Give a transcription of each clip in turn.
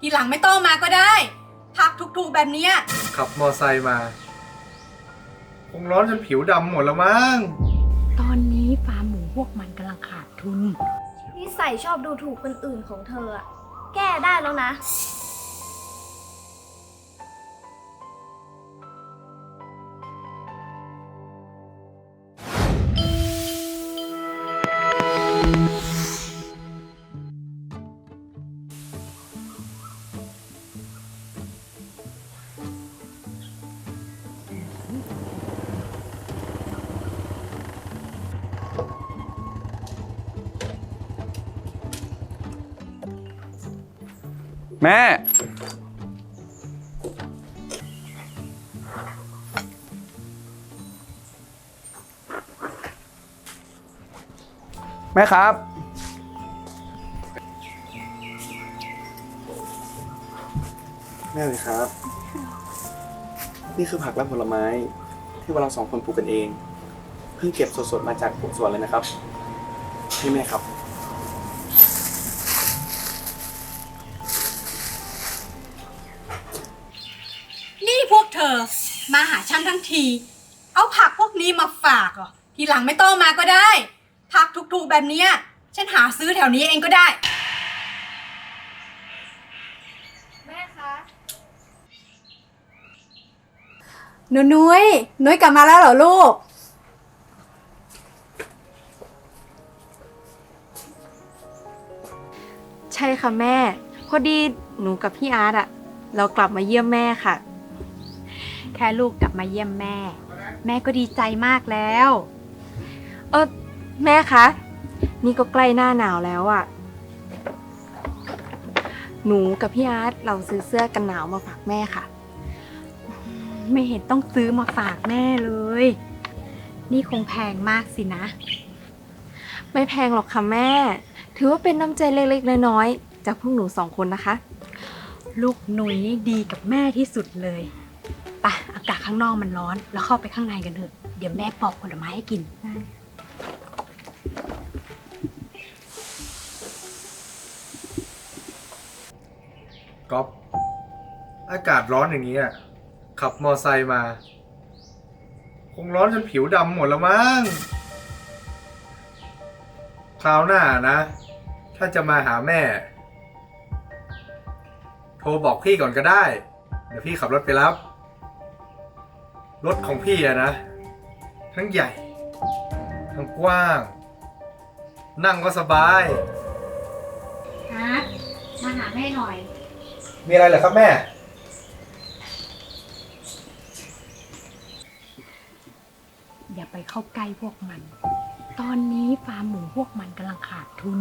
ทีหลังไม่ต้องมาก็ได้ พักถูกๆแบบเนี้ยขับมอไซค์มา คงร้อนจนผิวดำหมดแล้วมั้ง ตอนนี้ฟาร์มหมูพวกมันกำลังขาดทุน นิสัยชอบดูถูกคนอื่นของเธออะแก้ได้แล้วนะ แม่ แม่ครับ แม่เลยครับ นี่คือผักและผลไม้ ที่เราสองคนปลูกกันเอง เพิ่งเก็บสดๆมาจากสวนเลยนะครับให้แม่ครับ อมาหาฉันทั้งที เอาผักพวกนี้มาฝากเหรอทีหลังไม่ต้องมาก็ได้ ผักถูกๆแบบเนี้ยฉันหาซื้อแถวนี้เองก็ได้ แม่คะหนูนุ้ยนุ้ยกลับมาแล้วเหรอลูก ใช่ค่ะแม่ พอดีหนูกับพี่อาร์ตอะเรากลับมาเยี่ยมแม่ค่ะ แค่ลูกกลับมาเยี่ยมแม่ แม่ก็ดีใจมากแล้ว เออแม่คะ นี่ก็ใกล้หน้าหนาวแล้วอะหนูกับพี่อาร์ตเราซื้อเสื้อกันหนาวมาฝากแม่ค่ะ ไม่เห็นต้องซื้อมาฝากแม่เลย นี่คงแพงมากสินะ ไม่แพงหรอกค่ะแม่ ถือว่าเป็นน้ำใจเล็กๆน้อยๆจากพวกหนูสองคนนะคะ ลูกหนุ่ยนี่ดีกับแม่ที่สุดเลย ไปะอากาศข้างนอกมันร้อน แล้วเข้าไปข้างในกันเถอะเดี๋ยวแม่ปอกผลไม้ให้กิน ก๊อฟอากาศร้อนอย่างนี้อะขับมอไซค์มา คงร้อนจนผิวดำหมดแล้วมั้งคราวหน้านะ ถ้าจะมาหาแม่ โทรบอกพี่ก่อนก็ได้ เดี๋ยวพี่ขับรถไปรับ รถของพี่อะนะ ทั้งใหญ่ ทั้งกว้าง นั่งก็สบาย อาร์ตมาหาแม่หน่อย มีอะไรเหรอครับแม่ อย่าไปเข้าใกล้พวกมัน ตอนนี้ฟาร์มหมูพวกมันกำลังขาดทุน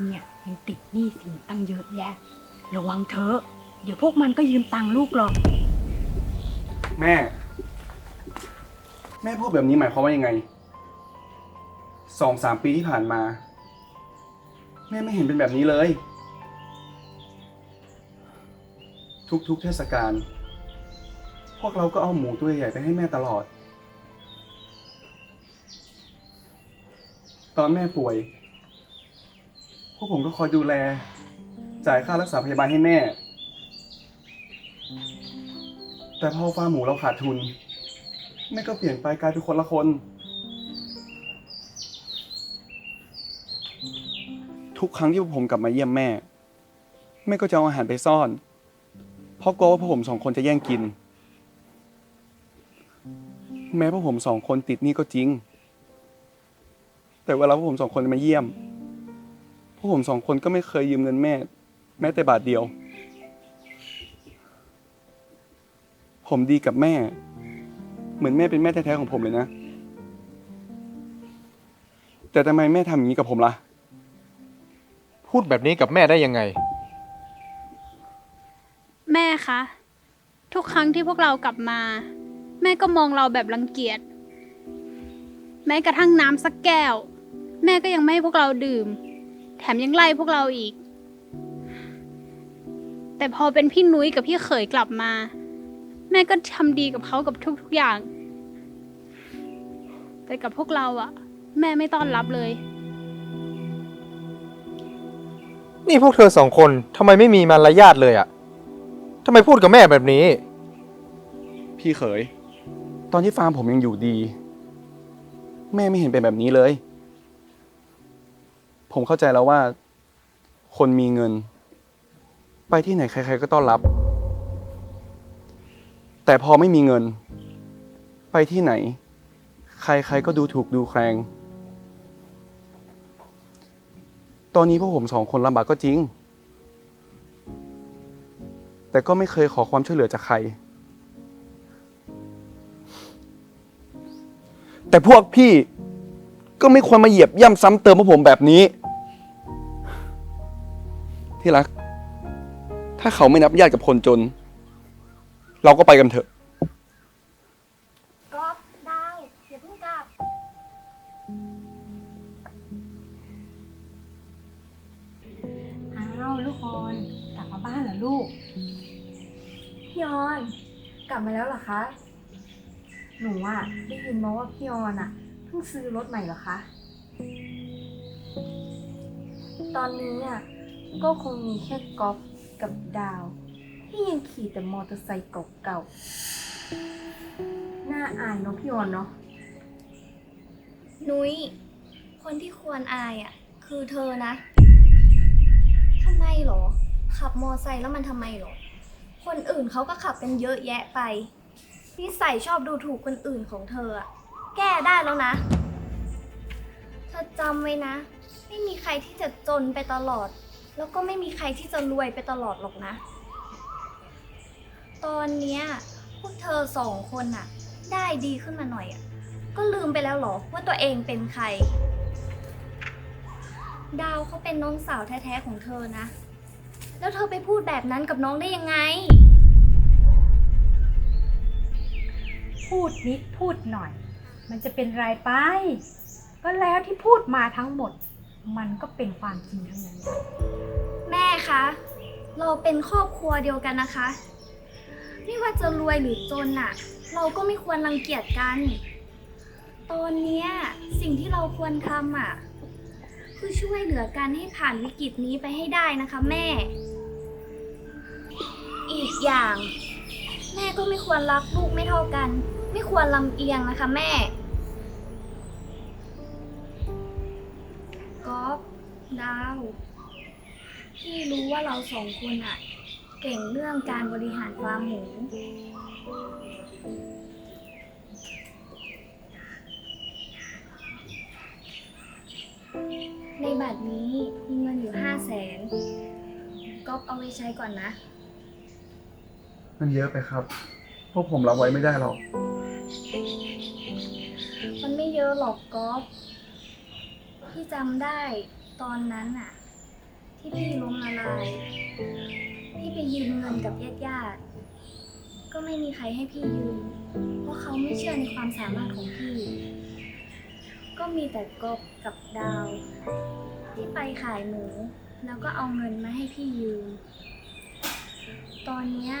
เนี่ยยังติดหนี้สินตั้งเยอะแยะ ระวังเถอะ เดี๋ยวพวกมันก็ยืมตังค์ลูกหรอก แม่ แม่พูดแบบนี้หมายความว่ายังไงสองสามปีที่ผ่านมา แม่ไม่เห็นเป็นแบบนี้เลย ทุกๆเทศกาลพวกเราก็เอาหมูตัวใหญ่ไปให้แม่ตลอด ตอนแม่ป่วย พวกผมก็คอยดูแล จ่ายค่ารักษาพยาบาลให้แม่ แต่พอฟาร์มหมูเราขาดทุน แม่ก็เปลี่ยนไปกลายเป็นคนละคน ทุกครั้งที่ผมกลับมาเยี่ยมแม่ แม่ก็จะเอาอาหารไปซ่อน เพราะกลัวว่าพวกผมสองคนจะแย่งกิน แม้พวกผมสองคนติดหนี้ก็จริง แต่เวลาพวกผมสองคนมาเยี่ยม พวกผมสองคนก็ไม่เคยยืมเงินแม่ แม้แต่บาทเดียว ผมดีกับแม่ เหมือนแม่เป็นแม่แท้ๆของผมเลยนะ แต่ทำไมแม่ทำอย่างนี้กับผมล่ะ พูดแบบนี้กับแม่ได้ยังไง แม่คะ ทุกครั้งที่พวกเรากลับมา แม่ก็มองเราแบบรังเกียจ แม้กระทั่งน้ำสักแก้ว แม่ก็ยังไม่ให้พวกเราดื่ม แถมยังไล่พวกเราอีก แต่พอเป็นพี่นุ้ยกับพี่เขยกลับมา แม่ก็ทำดีกับเขากับทุกๆอย่าง แต่กับพวกเราอะแม่ไม่ต้อนรับเลย นี่พวกเธอสองคนทำไมไม่มีมารยาทเลยอะทำไมพูดกับแม่แบบนี้ พี่เขย ตอนที่ฟาร์มผมยังอยู่ดี แม่ไม่เห็นเป็นแบบนี้เลย ผมเข้าใจแล้วว่า คนมีเงิน ไปที่ไหนใคร ๆ ก็ต้อนรับ แต่พอไม่มีเงิน ไปที่ไหน ใครๆก็ดูถูกดูแคลง ตอนนี้พวกผมสองคนลำบากก็จริง แต่ก็ไม่เคยขอความช่วยเหลือจากใคร แต่พวกพี่ก็ไม่ควรมาเหยียบย่ำซ้ำเติมพวกผมแบบนี้ ที่รัก ถ้าเขาไม่นับญาติกับคนจน เราก็ไปกันเถอะก๊อฟดาวอย่าเพิ่งกลับ อ้าวลูกออนกลับมาบ้านเหรอลูก พี่ออน กลับมาแล้วเหรอคะ หนูอะได้ยินมาว่าพี่ออนอะเพิ่งซื้อรถใหม่เหรอคะ ตอนนี้อะก็คงมีแค่ก๊อฟกับดาว ที่ยังขี่แต่มอเตอร์ไซค์เก่าๆ น่าอายเนาะพี่ออนเนาะ นุ้ย คนที่ควรอายอะ คือเธอนะ ทำไมเหรอ ขับมอไซค์แล้วมันทำไมเหรอ คนอื่นเขาก็ขับกันเยอะแยะไป นิสัยชอบดูถูกคนอื่นของเธออะแก้ได้แล้วนะ เธอจำไว้นะ ไม่มีใครที่จะจนไปตลอด แล้วก็ไม่มีใครที่จะรวยไปตลอดหรอกนะ ตอนเนี้ยพวกเธอสองคนน่ะ ได้ดีขึ้นมาหน่อยอะก็ลืมไปแล้วเหรอว่าตัวเองเป็นใคร ดาวเขาเป็นน้องสาวแท้ๆของเธอนะ แล้วเธอไปพูดแบบนั้นกับน้องได้ยังไง พูดนิดพูดหน่อย มันจะเป็นไรไป ก็แล้วที่พูดมาทั้งหมด มันก็เป็นความจริงทั้งนั้น แม่คะ เราเป็นครอบครัวเดียวกันนะคะ ไม่ว่าจะรวยหรือจนน่ะ เราก็ไม่ควรรังเกียจกัน ตอนเนี้ยสิ่งที่เราควรทำอะ คือช่วยเหลือกันให้ผ่านวิกฤตนี้ไปให้ได้นะคะแม่ อีกอย่าง แม่ก็ไม่ควรรักลูกไม่เท่ากัน ไม่ควรลำเอียงนะคะแม่ก๊อฟดาว พี่รู้ว่าเราสองคนอะ เก่งเรื่องการบริหารฟาร์มหมูในบัตรนี้มีเงินอยู่ห้าแสนก๊อฟเอาไว้ใช้ก่อนนะ มันเยอะไปครับ พวกผมรับไว้ไม่ได้หรอก มันไม่เยอะหรอกก๊อฟพี่จำได้ตอนนั้นอะที่พี่ล้มละลาย พี่ไปยืมเงินกับญาติญาติๆก็ไม่มีใครให้พี่ยืม เพราะเขาไม่เชื่อในความสามารถของพี่ ก็มีแต่กบกับดาวที่ไปขายหมู แล้วก็เอาเงินมาให้พี่ยืม ตอนเนี้ย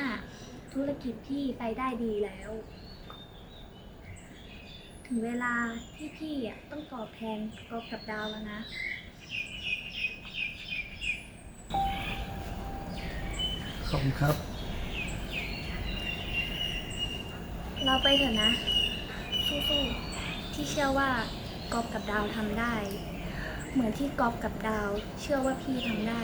ธุรกิจพี่ไปได้ดีแล้ว ถึงเวลาที่พี่อะต้องตอบแทนกบกับดาวแล้วนะ ขอบคุณครับ เราไปเถอะนะสู้ๆที่เชื่อว่ากอบกับดาวทำได้ เหมือนที่กอบกับดาว เชื่อว่าพี่ทำได้